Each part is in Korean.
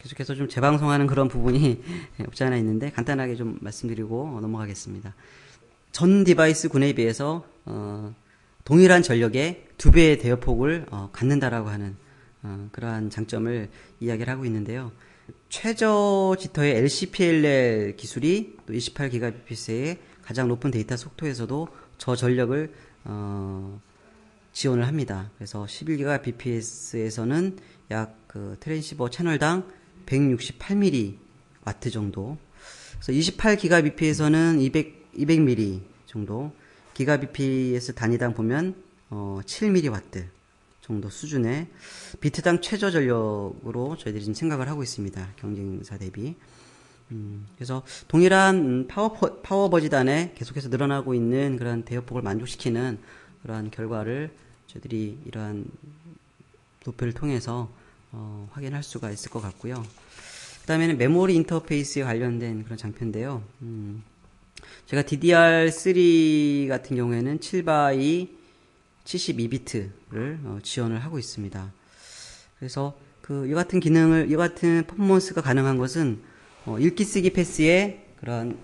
계속해서 좀 재방송하는 그런 부분이 없지 않아 있는데 간단하게 좀 말씀드리고 넘어가겠습니다. 전 디바이스 군에 비해서 어, 동일한 전력의 두 배의 대여폭을 어, 갖는다라고 하는 어, 그러한 장점을 이야기를 하고 있는데요. 최저 지터의 LCPLL 기술이 또 28GBps의 가장 높은 데이터 속도에서도 저 전력을 어, 지원을 합니다. 그래서 11GBps에서는 약 그 트랜시버 채널당 168mW 정도. 그래서 28GBps에서는 200 200mW 정도. 기가bps 단위당 보면 어, 7mW 정도 수준의 비트당 최저 전력으로 저희들이 지금 생각을 하고 있습니다. 경쟁사 대비. 음, 그래서 동일한 파워, 파워 버지단에 계속해서 늘어나고 있는 그런 대역폭을 만족시키는 그러한 결과를 저희들이 이러한 도표를 통해서 어, 확인할 수가 있을 것 같고요. 그 다음에는 메모리 인터페이스에 관련된 그런 장표인데요. 음, 제가 DDR3 같은 경우에는 7바이 72비트를 어, 지원을 하고 있습니다. 그래서 그 이 같은 기능을 이 같은 퍼포먼스가 가능한 것은 어, 읽기 쓰기 패스의 그런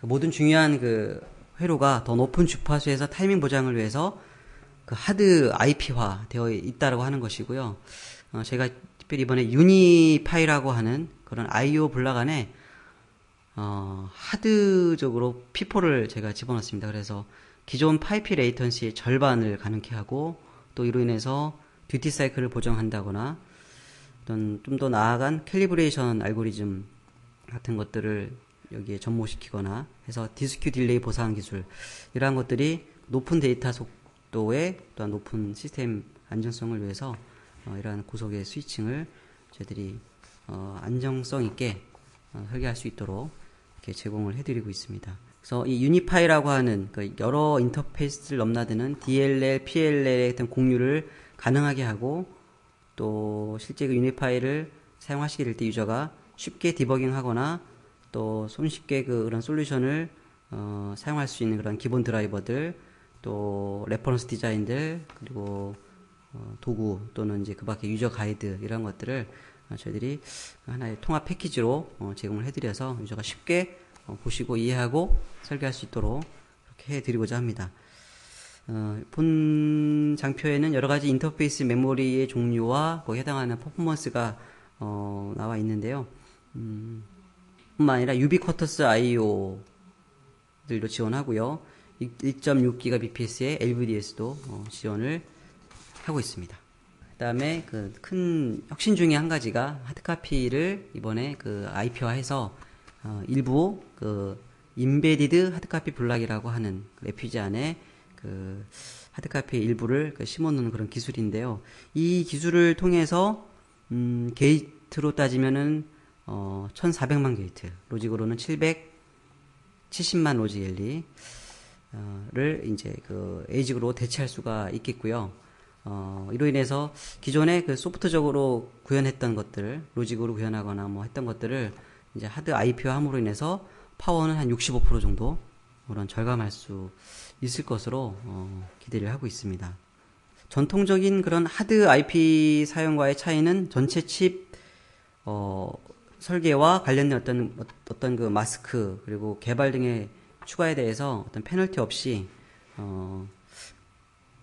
그 모든 중요한 그 회로가 더 높은 주파수에서 타이밍 보장을 위해서 그 하드 IP화 되어 있다라고 하는 것이고요. 어, 제가 특별히 이번에 유니파이라고 하는 그런 IO 블락 안에 어, 하드적으로 P4를 제가 집어넣습니다. 그래서 기존 파이피 레이턴시의 절반을 가능케 하고 또 이로 인해서 듀티 사이클을 보정한다거나 어떤 좀 더 나아간 캘리브레이션 알고리즘 같은 것들을 여기에 접목시키거나 해서 디스큐 딜레이 보상 기술 이러한 것들이 높은 데이터 속도에 또한 높은 시스템 안정성을 위해서 어, 이러한 고속의 스위칭을 저희들이 어, 안정성 있게 어, 설계할 수 있도록 이렇게 제공을 해드리고 있습니다. 그래서 이 유니파이라고 하는 그 여러 인터페이스를 넘나드는 DLL, PLL의 어떤 공유를 가능하게 하고 또 실제 그 유니파이를 사용하시게 될 때 유저가 쉽게 디버깅하거나 또 손쉽게 그 그런 솔루션을 어, 사용할 수 있는 그런 기본 드라이버들 또 레퍼런스 디자인들 그리고 어, 도구 또는 이제 그 밖에 유저 가이드 이런 것들을 어, 저희들이 하나의 통합 패키지로 어, 제공을 해드려서 유저가 쉽게 어, 보시고 이해하고 설계할 수 있도록 그렇게 해드리고자 합니다. 본 장표에는 여러 가지 인터페이스 메모리의 종류와 거기에 해당하는 퍼포먼스가 나와 있는데요. 음, 뿐만 아니라 유비쿼터스 IO들도 지원하고요. 1.6GBps의 LVDS도 지원을 하고 있습니다. 그다음에 그 큰 혁신 중에 한 가지가 하드카피를 이번에 그 IP화해서 어, 일부 그 인베디드 하드카피 블락이라고 하는 그 레퓨지 안에 그 하드카피의 일부를 그 심어놓는 그런 기술인데요. 이 기술을 통해서 음, 게이트로 따지면은 어, 1,400만 게이트, 로직으로는 770만 로직 엘리를 이제 그 에이직으로 대체할 수가 있겠고요. 어, 이로 인해서 기존에 그 소프트적으로 구현했던 것들, 로직으로 구현하거나 뭐 했던 것들을 이제 하드 IP화 함으로 인해서 파워는 한 65% 정도 그런 절감할 수 있을 것으로 어, 기대를 하고 있습니다. 전통적인 그런 하드 IP 사용과의 차이는 전체 칩 어, 설계와 관련된 어떤 어떤 그 마스크 그리고 개발 등의 추가에 대해서 어떤 페널티 없이 어,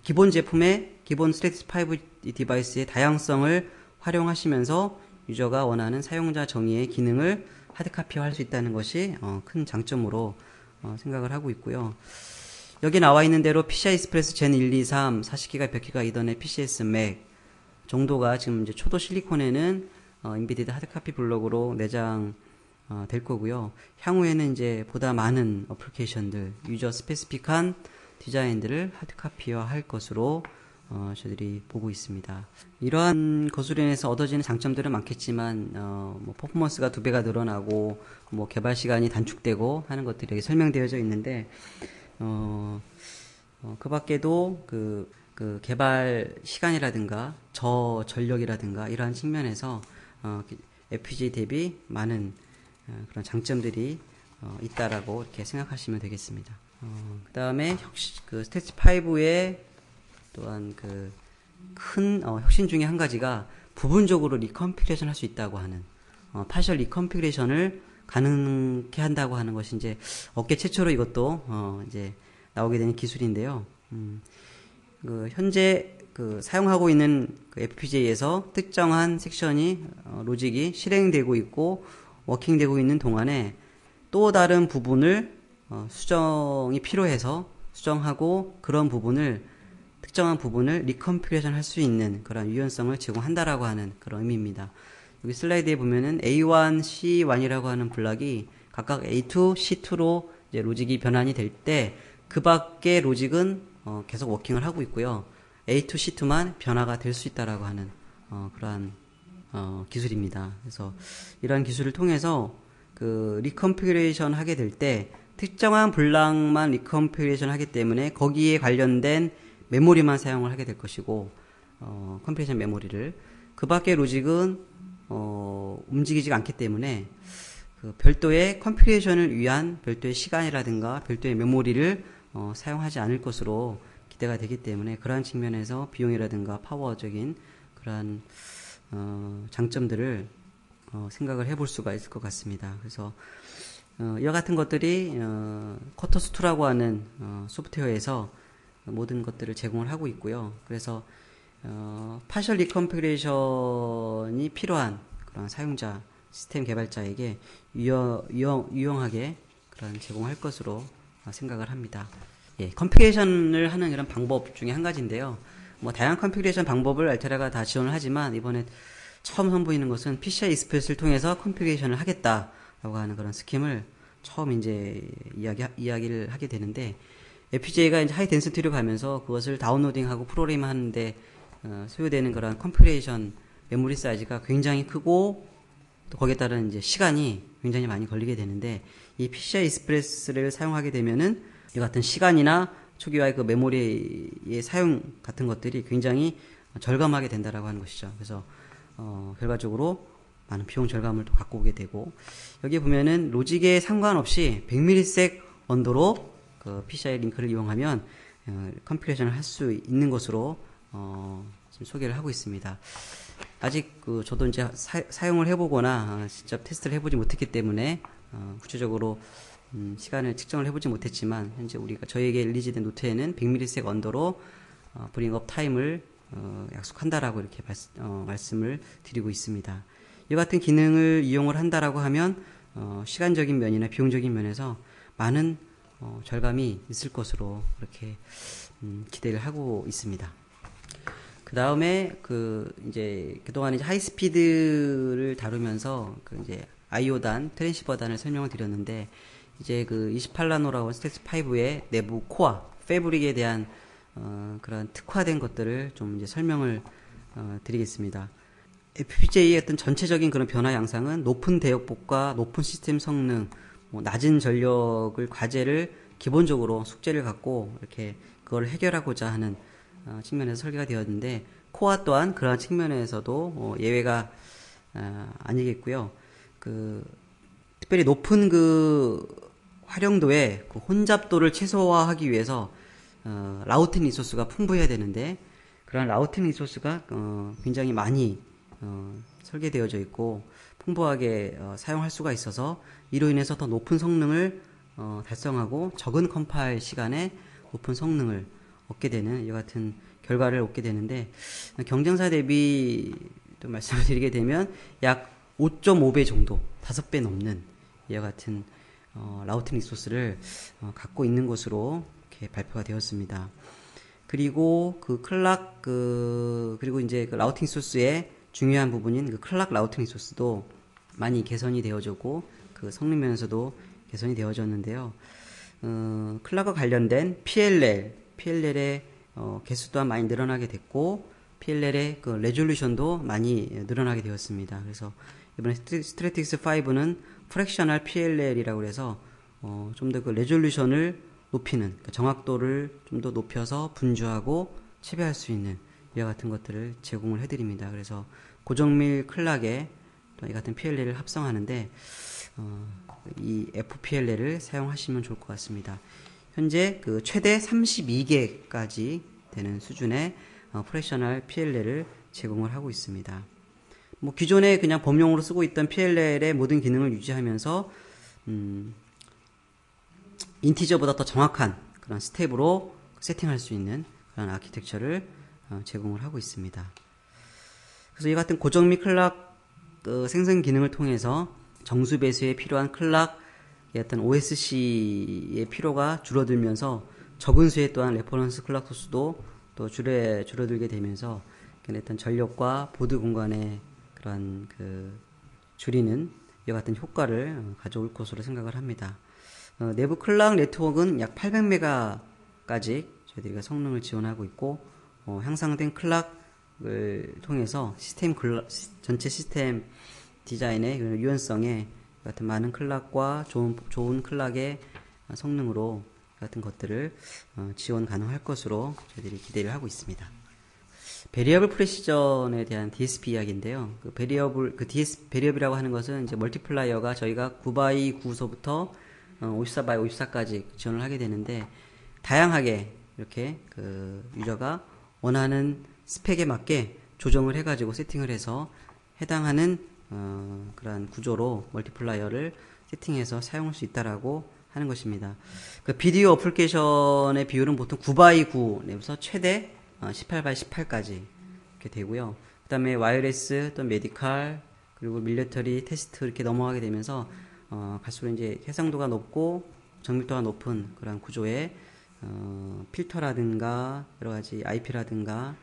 기본 제품의 기본 스테이스 5 디바이스의 다양성을 활용하시면서 유저가 원하는 사용자 정의의 기능을 하드카피화할 수 있다는 것이 어, 큰 장점으로 어, 생각을 하고 있고요. 여기 나와 있는 대로 PCI 익스프레스 젠 1, 2, 3, 40기가, 100기가 이던의 PCS 맥 정도가 지금 이제 초도 실리콘에는 어, 인비디드 하드카피 블록으로 내장 어, 될 거고요. 향후에는 이제 보다 많은 어플리케이션들, 유저 스페시픽한 디자인들을 하드카피화 할 것으로 어, 저희들이 보고 있습니다. 이러한 것으로 인해서 얻어지는 장점들은 많겠지만 어, 뭐 퍼포먼스가 두 배가 늘어나고 뭐 개발 시간이 단축되고 하는 것들이 여기 설명되어져 있는데 어, 어, 그 밖에도 그, 그 개발 시간이라든가 저 전력이라든가 이러한 측면에서 어, FPGA 대비 많은 어, 그런 장점들이 어, 있다라고 이렇게 생각하시면 되겠습니다. 어, 그 다음에 그 스테이지 5의 또한 그큰 어, 혁신 중에 한 가지가 부분적으로 리컨피그레이션 할 수 있다고 하는 어, 파셜 리컨피그레이션을 가능케 한다고 하는 것이 이제 업계 최초로 이것도 어, 이제 나오게 되는 기술인데요. 음, 그 현재 그 사용하고 있는 그 FPGA에서 특정한 섹션이 어, 로직이 실행되고 있고 워킹되고 있는 동안에 또 다른 부분을 어, 수정이 필요해서 수정하고 그런 부분을 특정한 부분을 리컴피레이션 할 수 있는 그런 유연성을 제공한다라고 하는 그런 의미입니다. 여기 슬라이드에 보면은 A1, C1이라고 하는 블락이 각각 A2, C2로 이제 로직이 변환이 될 때 그 밖의 로직은 어, 계속 워킹을 하고 있고요. A2, C2만 변화가 될 수 있다라고 하는 어, 그러한 어, 기술입니다. 그래서 이러한 기술을 통해서 그 리컴피그레이션 하게 될 때 특정한 블락만 리컴피그레이션 하기 때문에 거기에 관련된 메모리만 사용을 하게 될 것이고 어, 컴피레이션 메모리를 그 밖의 로직은 어, 움직이지 않기 때문에 그 별도의 컴피레이션을 위한 별도의 시간이라든가 별도의 메모리를 어, 사용하지 않을 것으로 기대가 되기 때문에 그러한 측면에서 비용이라든가 파워적인 그러한 어, 장점들을 어, 생각을 해볼 수가 있을 것 같습니다. 그래서 어, 이와 같은 것들이 어, 쿼터스2라고 하는 어, 소프트웨어에서 모든 것들을 제공을 하고 있고요. 그래서 어, 파셜 리컴피레이션이 필요한 그런 사용자, 시스템 개발자에게 유용, 유용, 유용하게 그런 제공할 것으로 생각을 합니다. 예, 컴피레이션을 하는 이런 방법 중에 한 가지인데요. 뭐 다양한 컴피레이션 방법을 알테라가 다 지원을 하지만 이번에 처음 선보이는 것은 PCI 익스프레스를 통해서 컴피레이션을 하겠다라고 하는 그런 스킴을 처음 이제 이야기 이야기를 하게 되는데 FPGA가 이제 하이 덴시티로 가면서 그것을 다운로딩하고 프로그램 하는데 어, 소요되는 그런 컴퓨레이션 메모리 사이즈가 굉장히 크고 또 거기에 따른 이제 시간이 굉장히 많이 걸리게 되는데 이 PCI 익스프레스를 사용하게 되면은 이 같은 시간이나 초기화의 그 메모리의 사용 같은 것들이 굉장히 절감하게 된다라고 하는 것이죠. 그래서 어, 결과적으로 많은 비용 절감을 또 갖고 오게 되고 여기 보면은 로직에 상관없이 100ms 언더로 그 PCI 링크를 이용하면 어, 컴퓨레이션을 할 수 있는 것으로 어, 지금 소개를 하고 있습니다. 아직 그 저도 이제 사, 용을 해보거나 어, 직접 테스트를 해보지 못했기 때문에 어, 구체적으로 음, 시간을 측정을 해보지 못했지만 현재 우리가 저에게 릴리즈된 노트에는 100ms 언더로 어, 브링업 타임을 어, 약속한다라고 이렇게 말, 어, 말씀을 드리고 있습니다. 이 같은 기능을 이용을 한다라고 하면 어, 시간적인 면이나 비용적인 면에서 많은 어, 절감이 있을 것으로 그렇게 음, 기대를 하고 있습니다. 그 다음에 그 이제 그동안 이제 하이스피드를 다루면서 그 이제 아이오단, 트랜시버단을 설명을 드렸는데 이제 그 28나노라고 스텔스 5의 내부 코어, 패브릭에 대한 어, 그런 특화된 것들을 좀 이제 설명을 어, 드리겠습니다. FPGA의 어떤 전체적인 그런 변화 양상은 높은 대역폭과 높은 시스템 성능, 뭐 낮은 전력을 과제를 기본적으로 숙제를 갖고 이렇게 그걸 해결하고자 하는 어, 측면에서 설계가 되었는데 코아 또한 그러한 측면에서도 어, 예외가 어, 아니겠고요. 그 특별히 높은 그 활용도의 그 혼잡도를 최소화하기 위해서 어, 라우팅 리소스가 풍부해야 되는데 그런 라우팅 리소스가 어, 굉장히 많이 어, 설계되어져 있고 풍부하게 어, 사용할 수가 있어서 이로 인해서 더 높은 성능을 어, 달성하고 적은 컴파일 시간에 높은 성능을 얻게 되는 이 같은 결과를 얻게 되는데 경쟁사 대비 또 말씀을 드리게 되면 약 5.5배 정도, 5배 넘는 이와 같은 어, 라우팅 리소스를 어, 갖고 있는 것으로 이렇게 발표가 되었습니다. 그리고 그 클락 그 그리고 이제 그 라우팅 소스의 중요한 부분인 그 클락 라우팅 리소스도 많이 개선이 되어졌고 그 성능 면에서도 개선이 되어졌는데요. 어, 클락과 관련된 PLL, PLL의 어, 개수 또한 많이 늘어나게 됐고 PLL의 그 레졸루션도 많이 늘어나게 되었습니다. 그래서 이번에 스트레틱스 5는 프랙셔널 PLL이라고 해서 어, 좀 더 그 레졸루션을 높이는 그 정확도를 좀 더 높여서 분주하고 체배할 수 있는 이와 같은 것들을 제공을 해드립니다. 그래서 고정밀 클락에 이 같은 PLL을 합성하는데 어, 이 FPLL을 사용하시면 좋을 것 같습니다. 현재 그 최대 32개까지 되는 수준의 어, 프레셔널 PLL을 제공을 하고 있습니다. 뭐 기존에 그냥 범용으로 쓰고 있던 PLL의 모든 기능을 유지하면서 음, 인티저보다 더 정확한 그런 스텝으로 세팅할 수 있는 그런 아키텍처를 어, 제공을 하고 있습니다. 그래서 이 같은 고정 및 클락 그 생성 기능을 통해서 정수 배수에 필요한 클락의 어떤 OSC의 필요가 줄어들면서 적은 수에 또한 레퍼런스 클락 소수도 또 줄에 줄어들게 되면서 어떤 전력과 보드 공간의 그런 그 줄이는 이와 같은 효과를 가져올 것으로 생각을 합니다. 어, 내부 클락 네트워크는 약 800메가까지 저희들이 성능을 지원하고 있고 어, 향상된 클락 을 통해서 시스템 클락, 전체 시스템 디자인의 그 유연성에 같은 많은 클락과 좋은 좋은 클락의 성능으로 같은 것들을 어, 지원 가능할 것으로 저희들이 기대를 하고 있습니다. 베리어블 프레시전에 대한 DSP 이야기인데요. 그 베리어블 그 DS 베리어블이라고 하는 것은 이제 멀티플라이어가 저희가 9바이 9서부터 54바이 54까지 지원을 하게 되는데 다양하게 이렇게 그 유저가 원하는 스펙에 맞게 조정을 해가지고 세팅을 해서 해당하는 어, 그러한 구조로 멀티플라이어를 세팅해서 사용할 수 있다라고 하는 것입니다. 그 비디오 어플리케이션의 비율은 보통 9바이 9에서 최대 18바이 어, 18까지 이렇게 되고요. 그 다음에 와이어레스 또 메디칼 그리고 밀리터리 테스트 이렇게 넘어가게 되면서 어, 갈수록 이제 해상도가 높고 정밀도가 높은 그런 구조의 어, 필터라든가 여러 가지 IP라든가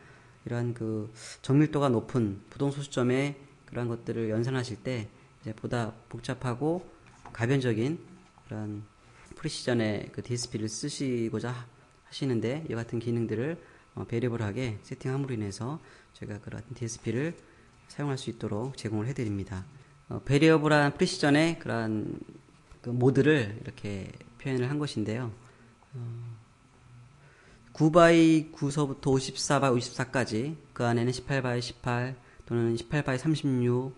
이러한 그 정밀도가 높은 부동 소수점의 그러한 것들을 연산하실 때 이제 보다 복잡하고 가변적인 그런 프리시전의 그 DSP를 쓰시고자 하시는데 이 같은 기능들을 어, 베리블하게 세팅함으로 인해서 저희가 그런 DSP를 사용할 수 있도록 제공을 해드립니다. 어, 베리어블한 프리시전의 그러한 그 모드를 이렇게 표현을 한 것인데요. 어, 9바이 9서부터 54바이 54까지 그 안에는 18바이 18 또는 18바이 36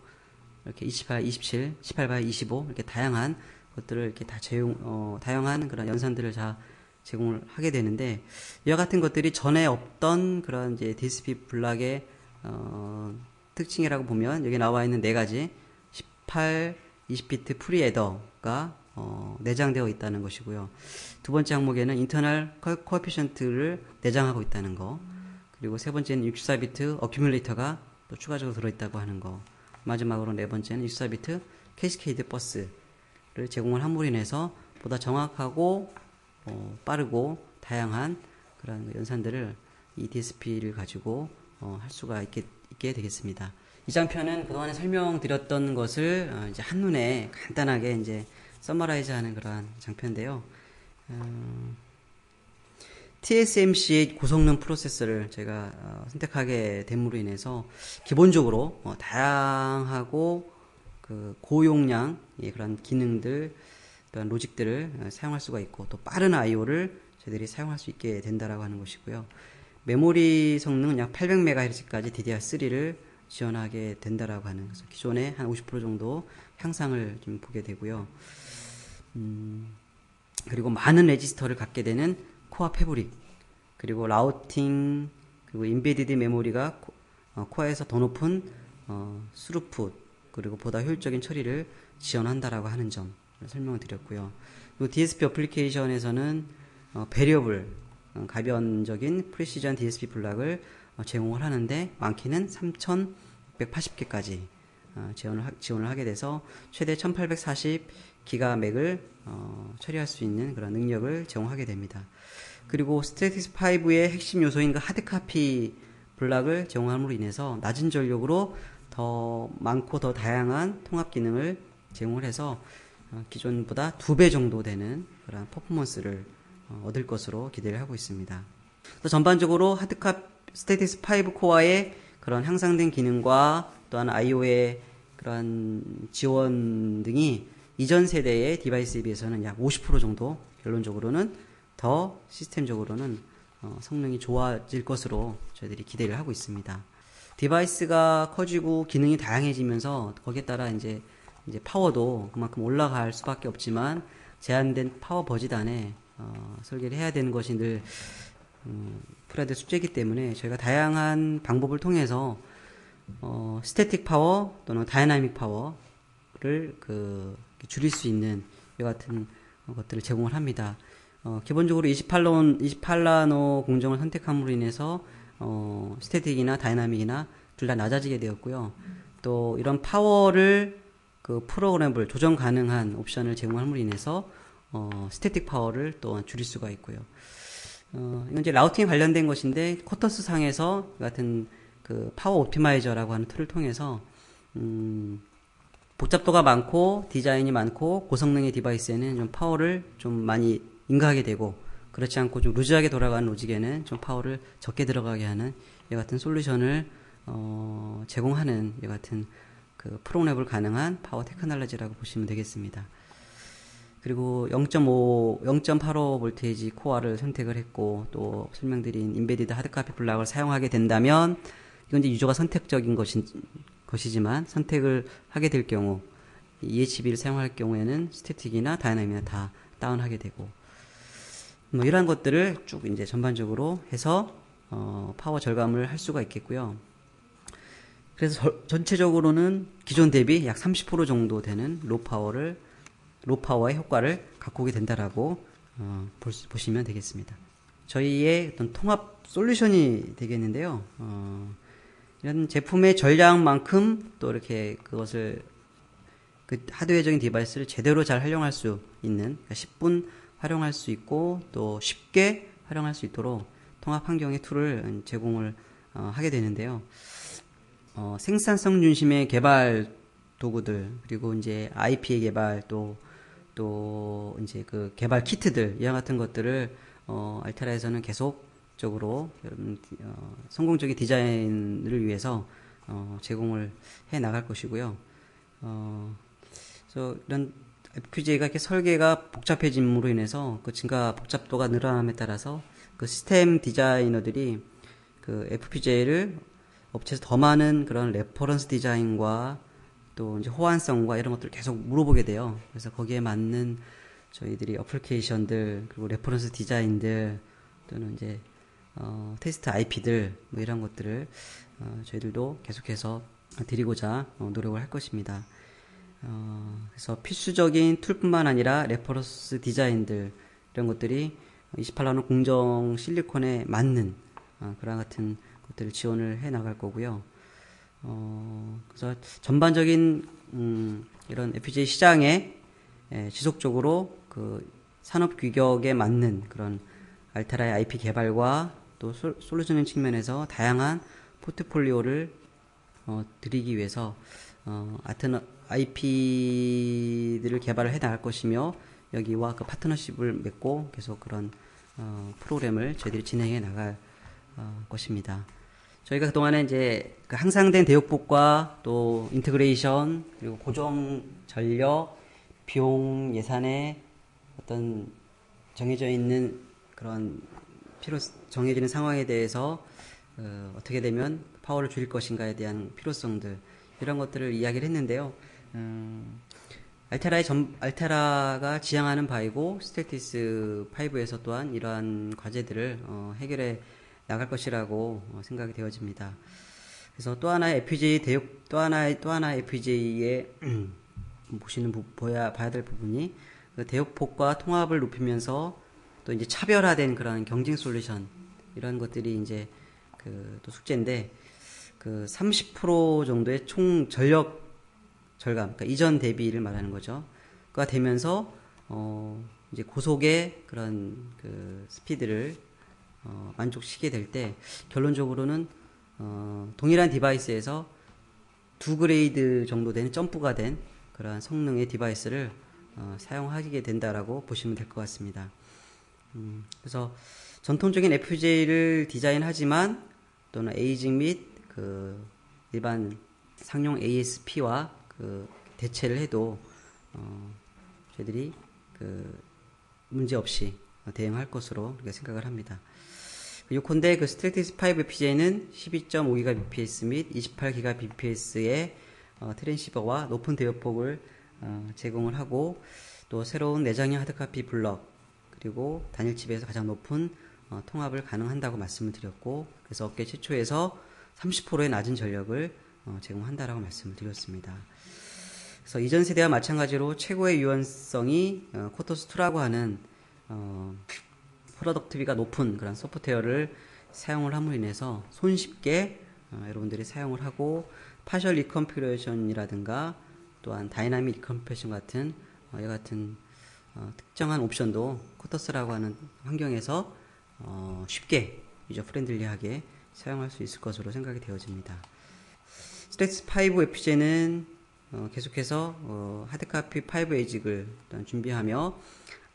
이렇게 28, 27, 18바이 25 이렇게 다양한 것들을 이렇게 다 제용 어, 다양한 그런 연산들을 다 제공을 하게 되는데 이와 같은 것들이 전에 없던 그런 이제 DSP 블락의 어, 특징이라고 보면 여기 나와 있는 네 가지. 18, 20비트 프리에더가 어, 내장되어 있다는 것이고요. 두 번째 항목에는 인터널 코어피션트를 내장하고 있다는 거. 그리고 세 번째는 64비트 어큐뮬레이터가 또 추가적으로 들어있다고 하는 거. 마지막으로 네 번째는 64비트 캐스케이드 버스를 제공을 함으로 인해서 보다 정확하고 어, 빠르고 다양한 그런 연산들을 이 DSP를 가지고 어, 할 수가 있게, 있게 되겠습니다. 이 장편은 그동안에 설명드렸던 것을 어, 이제 한눈에 간단하게 이제 서머라이즈 하는 그러한 장편인데요. 어, TSMC의 고성능 프로세서를 제가 어, 선택하게 됨으로 인해서 기본적으로 어, 다양하고 그 고용량 예, 그런 기능들 또한 로직들을 어, 사용할 수가 있고 또 빠른 I/O를 저희들이 사용할 수 있게 된다라고 하는 것이고요. 메모리 성능은 약 800MHz까지 DDR3를 지원하게 된다라고 하는 그래서 기존에 한50% 정도 향상을 좀 보게 되고요. 음, 그리고 많은 레지스터를 갖게 되는 코어 패브릭 그리고 라우팅 그리고 인베디드 메모리가 코, 어, 코어에서 더 높은 어, 스루풋 그리고 보다 효율적인 처리를 지원한다라고 하는 점 설명을 드렸고요. 그리고 DSP 어플리케이션에서는 어, 베리어블 어, 가변적인 프리시전 DSP 블락을 어, 제공을 하는데 많게는 3,680개까지 어, 지원을, 하, 지원을 하게 돼서 최대 1840 기가맥을 어, 처리할 수 있는 그런 능력을 제공하게 됩니다. 그리고 스테이티스 5의 핵심 요소인 그 하드카피 블락을 제공함으로 인해서 낮은 전력으로 더 많고 더 다양한 통합 기능을 제공을 해서 어, 기존보다 두 배 정도 되는 그런 퍼포먼스를 어, 얻을 것으로 기대를 하고 있습니다. 전반적으로 하드카 스테이티스 5 코어의 그런 향상된 기능과 또한 IO의 그런 지원 등이 이전 세대의 디바이스에 비해서는 약 50% 정도 결론적으로는 더 시스템적으로는 어, 성능이 좋아질 것으로 저희들이 기대를 하고 있습니다. 디바이스가 커지고 기능이 다양해지면서 거기에 따라 이제 이제 파워도 그만큼 올라갈 수밖에 없지만 제한된 파워 버짓 안에 어, 설계를 해야 되는 것이 늘 음, 될 숙제이기 때문에 저희가 다양한 방법을 통해서 어, 스태틱 파워 또는 다이나믹 파워를 그 줄일 수 있는 이 같은 것들을 제공을 합니다. 어, 기본적으로 28론, 28나노 공정을 선택함으로 인해서 어, 스태틱이나 다이나믹이나 둘 다 낮아지게 되었고요. 또 이런 파워를 그 프로그램을 조정 가능한 옵션을 제공함으로 인해서 어, 스태틱 파워를 또 줄일 수가 있고요. 어, 이건 이제 라우팅에 관련된 것인데 쿼터스 상에서 같은 그 파워 옵티마이저라고 하는 툴을 통해서 음, 복잡도가 많고 디자인이 많고 고성능의 디바이스에는 좀 파워를 좀 많이 인가하게 되고 그렇지 않고 좀 루즈하게 돌아가는 로직에는 좀 파워를 적게 들어가게 하는 이 같은 솔루션을 어, 제공하는 이 같은 그 프로그램을 가능한 파워 테크놀로지라고 보시면 되겠습니다. 그리고 0.5, 0.85 볼테이지 코어를 선택을 했고 또 설명드린 인베디드 하드카피 블락을 사용하게 된다면 이건 이제 유저가 선택적인 것인, 것이지만 선택을 하게 될 경우 EHB를 사용할 경우에는 스태틱이나 다이나믹이나 다 다운하게 되고 뭐 이러한 것들을 쭉 이제 전반적으로 해서 어, 파워 절감을 할 수가 있겠고요. 그래서 저, 전체적으로는 기존 대비 약 30% 정도 되는 로 파워를 로 파워의 효과를 갖고 오게 된다라고 어, 볼, 보시면 되겠습니다. 저희의 어떤 통합 솔루션이 되겠는데요. 어, 이런 제품의 전량만큼 또 이렇게 그것을 그 하드웨어적인 디바이스를 제대로 잘 활용할 수 있는 그러니까 10분 활용할 수 있고 또 쉽게 활용할 수 있도록 통합 환경의 툴을 제공을 어, 하게 되는데요. 어, 생산성 중심의 개발 도구들 그리고 이제 IP의 개발 또 또 이제 그 개발 키트들 이와 같은 것들을 어, 알테라에서는 계속 적으로 여러분 어, 성공적인 디자인을 위해서 어, 제공을 해 나갈 것이고요. 어, 그래서 이런 FPGA가 이렇게 설계가 복잡해짐으로 인해서 그 증가 복잡도가 늘어남에 따라서 그 시스템 디자이너들이 그 FPGA를 업체에서 더 많은 그런 레퍼런스 디자인과 또 이제 호환성과 이런 것들을 계속 물어보게 돼요. 그래서 거기에 맞는 저희들이 어플리케이션들 그리고 레퍼런스 디자인들 또는 이제 어, 테스트 IP들 뭐 이런 것들을 어, 저희들도 계속해서 드리고자 어, 노력을 할 것입니다. 어, 그래서 필수적인 툴뿐만 아니라 레퍼런스 디자인들 이런 것들이 28나노 공정 실리콘에 맞는 어, 그런 같은 것들을 지원을 해 나갈 거고요. 어, 그래서 전반적인 음, 이런 FPGA 시장에 예, 지속적으로 그 산업 규격에 맞는 그런 알타라의 IP 개발과 또 솔루션 측면에서 다양한 포트폴리오를 어, 드리기 위해서 어, 아트너 IP들을 개발을 해 나갈 것이며 여기와 그 파트너십을 맺고 계속 그런 어, 프로그램을 저희들이 진행해 나갈 어, 것입니다. 저희가 그동안에 이제 그 항상된 대역폭과 또 인테그레이션 그리고 고정 전력 비용 예산에 어떤 정해져 있는 그런 필요 정해지는 상황에 대해서 어, 어떻게 되면 파워를 줄일 것인가에 대한 필요성들 이런 것들을 이야기를 했는데요. 음, 알테라의 전, 알테라가 지향하는 바이고 스테티스 5에서 또한 이러한 과제들을 어, 해결해 나갈 것이라고 어, 생각이 되어집니다. 그래서 또 하나의 FJ 대역 또 하나의 또 하나의 FJ의 보시는 부, 보야 봐야 될 부분이 그 대역폭과 통합을 높이면서 또 이제 차별화된 그런 경쟁 솔루션 이런 것들이 이제 그 또 숙제인데 그 30% 정도의 총 전력 절감, 그러니까 이전 대비를 말하는 거죠. 가 되면서 어 이제 고속의 그런 그 스피드를 어 만족시키게 될 때 결론적으로는 어 동일한 디바이스에서 두 그레이드 정도 되는 점프가 된 그러한 성능의 디바이스를 어 사용하게 된다라고 보시면 될 것 같습니다. 음 그래서 전통적인 FPGA를 디자인하지만 또는 에이징 및 그 일반 상용 ASP와 그 대체를 해도 어 저희들이 그 문제 없이 대응할 것으로 그렇게 생각을 합니다. 요컨대 그 스트레티스 5 FPGA는 12.5GBps 및 28GBps의 어, 트랜시버와 높은 대역폭을 어, 제공을 하고 또 새로운 내장형 하드카피 블럭 그리고 단일칩에서 가장 높은 어, 통합을 가능한다고 말씀을 드렸고 그래서 업계 최초에서 30%의 낮은 전력을 어, 제공한다라고 말씀을 드렸습니다. 그래서 이전 세대와 마찬가지로 최고의 유연성이 어, 코토스2라고 하는 어, 프로덕트비가 높은 그런 소프트웨어를 사용을 함으로 인해서 손쉽게 어, 여러분들이 사용을 하고 파셜 리컨피그레이션이라든가 또한 다이나믹 리컨피그레이션 같은 어, 이와 같은 어, 특정한 옵션도 코터스라고 하는 환경에서 어, 쉽게 유저 프렌들리하게 사용할 수 있을 것으로 생각이 되어집니다. 스트렉스 5 FJ는 어, 계속해서 어, 하드카피 5 에직을 준비하며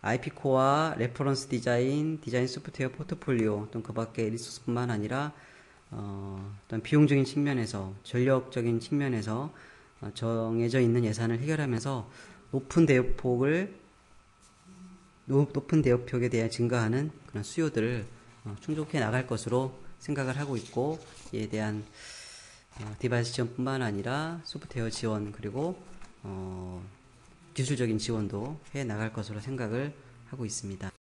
IP 코어, 레퍼런스 디자인, 디자인 소프트웨어 포트폴리오, 또는 그 밖에 리소스뿐만 아니라 어, 어떤 비용적인 측면에서 전력적인 측면에서 어, 정해져 있는 예산을 해결하면서 높은 대폭을 높은 대역폭에 대해 증가하는 그런 수요들을 어, 충족해 나갈 것으로 생각을 하고 있고 이에 대한 어, 디바이스 지원뿐만 아니라 소프트웨어 지원 그리고 어, 기술적인 지원도 해 나갈 것으로 생각을 하고 있습니다.